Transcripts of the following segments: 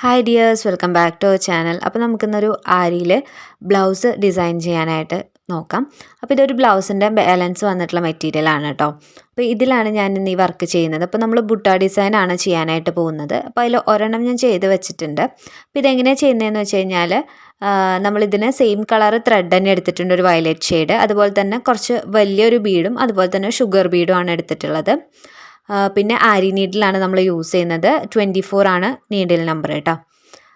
Hi dears welcome back to our channel അപ്പോൾ നമുക്കിന്നൊരു ആരിയിൽ blouse design ചെയ്യാനായിട്ട് നോക്കാം. അപ്പോൾ ഇതൊരു ബ്ലൗസിന്റെ ബാലൻസ് വന്നിട്ടുള്ള മെറ്റീരിയലാണ് കേട്ടോ അപ്പോൾ ഇതിലാണ് ഞാൻ ഇന്ന് ഈ വർക്ക് ചെയ്യുന്നത്. അപ്പോൾ നമ്മൾ ബുട്ട ഡിസൈനാണ് ചെയ്യാനായിട്ട് പോകുന്നത്. അപ്പോൾ അതിൽ ഒരെണ്ണം ഞാൻ ചെയ്ത് വെച്ചിട്ടുണ്ട്. അപ്പോൾ ഇതെങ്ങനെയാണ് ചെയ്യുന്നതെന്ന് വെച്ച് കഴിഞ്ഞാൽ നമ്മളിതിന് സെയിം കളർ ത്രെഡ് തന്നെ എടുത്തിട്ടുണ്ട് ഒരു വയലറ്റ് ഷെയ്ഡ് അതുപോലെ തന്നെ കുറച്ച് വലിയൊരു ബീഡും അതുപോലെ തന്നെ ഷുഗർ ബീഡും ആണ് എടുത്തിട്ടുള്ളത്. പിന്നെ ആരി നീഡിലാണ് നമ്മൾ യൂസ് ചെയ്യുന്നത്. ട്വന്റി ഫോർ ആണ് നീഡിൽ നമ്പർ കേട്ടോ.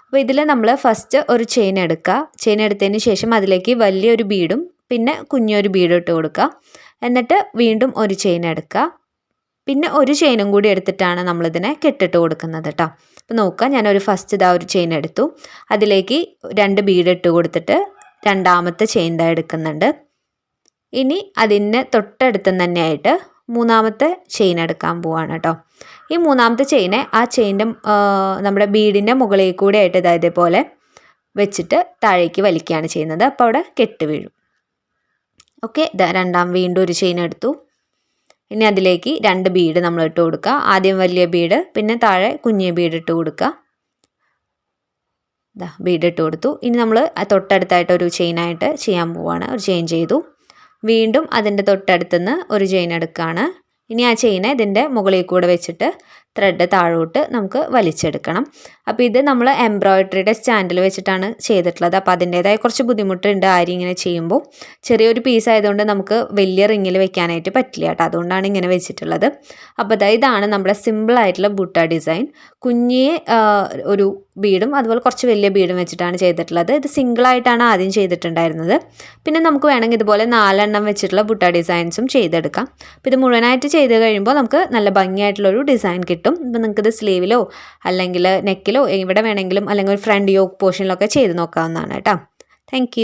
അപ്പോൾ ഇതിൽ നമ്മൾ ഫസ്റ്റ് ഒരു ചെയിൻ എടുക്കുക. ചെയിൻ എടുത്തതിന് ശേഷം അതിലേക്ക് വലിയൊരു ബീഡും പിന്നെ കുഞ്ഞൊരു ബീഡും ഇട്ട് കൊടുക്കുക. എന്നിട്ട് വീണ്ടും ഒരു ചെയിൻ എടുക്കുക. പിന്നെ ഒരു ചെയിനും കൂടി എടുത്തിട്ടാണ് നമ്മളിതിനെ കെട്ടിട്ട് കൊടുക്കുന്നത് കേട്ടോ. അപ്പോൾ നോക്കുക ഞാനൊരു ഫസ്റ്റ് ഇതാ ഒരു ചെയിൻ എടുത്തു. അതിലേക്ക് രണ്ട് ബീഡ് ഇട്ട് കൊടുത്തിട്ട് രണ്ടാമത്തെ ചെയിൻ ഇതാ എടുക്കുന്നുണ്ട്. ഇനി അതിന് തൊട്ടടുത്ത് തന്നെയായിട്ട് മൂന്നാമത്തെ ചെയിൻ എടുക്കാൻ പോവാണ് കേട്ടോ ഈ മൂന്നാമത്തെ ചെയിനെ ആ ചെയിന്റെ നമ്മുടെ ബീഡിന്റെ മുകളിൽ കൂടെ ആയിട്ട് ഇതായത് പോലെ വെച്ചിട്ട് താഴേക്ക് വലിക്കുകയാണ് ചെയ്യുന്നത്. അപ്പോൾ അവിടെ കെട്ട് വീഴും. ഓക്കെ രണ്ടാം വീണ്ടും ഒരു ചെയിൻ എടുത്തു. ഇനി അതിലേക്ക് രണ്ട് ബീഡ് നമ്മൾ ഇട്ട് കൊടുക്കുക. ആദ്യം വലിയ ബീഡ് പിന്നെ താഴെ കുഞ്ഞ് ബീഡ് ഇട്ട് കൊടുക്കുക. ബീഡ് ഇട്ട് കൊടുത്തു. ഇനി നമ്മൾ തൊട്ടടുത്തായിട്ട് ഒരു ചെയിനായിട്ട് ചെയ്യാൻ പോവാണ്. ഒരു ചെയിൻ ചെയ്തു. വീണ്ടും അതിന്റെ തൊട്ടടുത്തുനിന്ന് ഒരു ചെയിൻ എടുക്കുകയാണ്. ഇനി ആ ചെയിനെ ഇതിന്റെ മുകളിൽ കൂടെ വെച്ചിട്ട് ത്രെഡ് താഴോട്ട് നമുക്ക് വലിച്ചെടുക്കണം. അപ്പോൾ ഇത് നമ്മൾ എംബ്രോയിഡറിയുടെ സ്റ്റാൻഡിൽ വെച്ചിട്ടാണ് ചെയ്തിട്ടുള്ളത്. അപ്പോൾ അതിന്റേതായ കുറച്ച് ബുദ്ധിമുട്ടുണ്ട് ആരി ഇങ്ങനെ ചെയ്യുമ്പോൾ. ചെറിയൊരു പീസ് ആയതുകൊണ്ട് നമുക്ക് വലിയ റിങ്ങിൽ വെക്കാനായിട്ട് പറ്റില്ല കേട്ടോ. അതുകൊണ്ടാണ് ഇങ്ങനെ വെച്ചിട്ടുള്ളത്. അപ്പോൾ അതായത് ഇതാണ് നമ്മുടെ സിമ്പിൾ ആയിട്ടുള്ള ബുട്ട ഡിസൈൻ. കുഞ്ഞിയെ ഒരു ബീഡും അതുപോലെ കുറച്ച് വലിയ ബീഡും വെച്ചിട്ടാണ് ചെയ്തിട്ടുള്ളത്. ഇത് സിംഗിളായിട്ടാണ് ആദ്യം ചെയ്തിട്ടുണ്ടായിരുന്നത്. പിന്നെ നമുക്ക് വേണമെങ്കിൽ ഇതുപോലെ നാലെണ്ണം വെച്ചിട്ടുള്ള ബുട്ട ഡിസൈൻസും ചെയ്തെടുക്കാം. അപ്പോൾ ഇത് മുഴുവനായിട്ട് ചെയ്ത് കഴിയുമ്പോൾ നമുക്ക് നല്ല ഭംഗിയായിട്ടുള്ളൊരു ഡിസൈൻ കിട്ടും. ഇപ്പോൾ നിങ്ങൾക്കിത് സ്ലീവിലോ അല്ലെങ്കിൽ നെക്കിലോ എവിടെ വേണമെങ്കിലും അല്ലെങ്കിൽ ഒരു ഫ്രണ്ട് യോക്ക് പോർഷനിലൊക്കെ ചെയ്ത് നോക്കാവുന്നതാണ് കേട്ടോ. താങ്ക്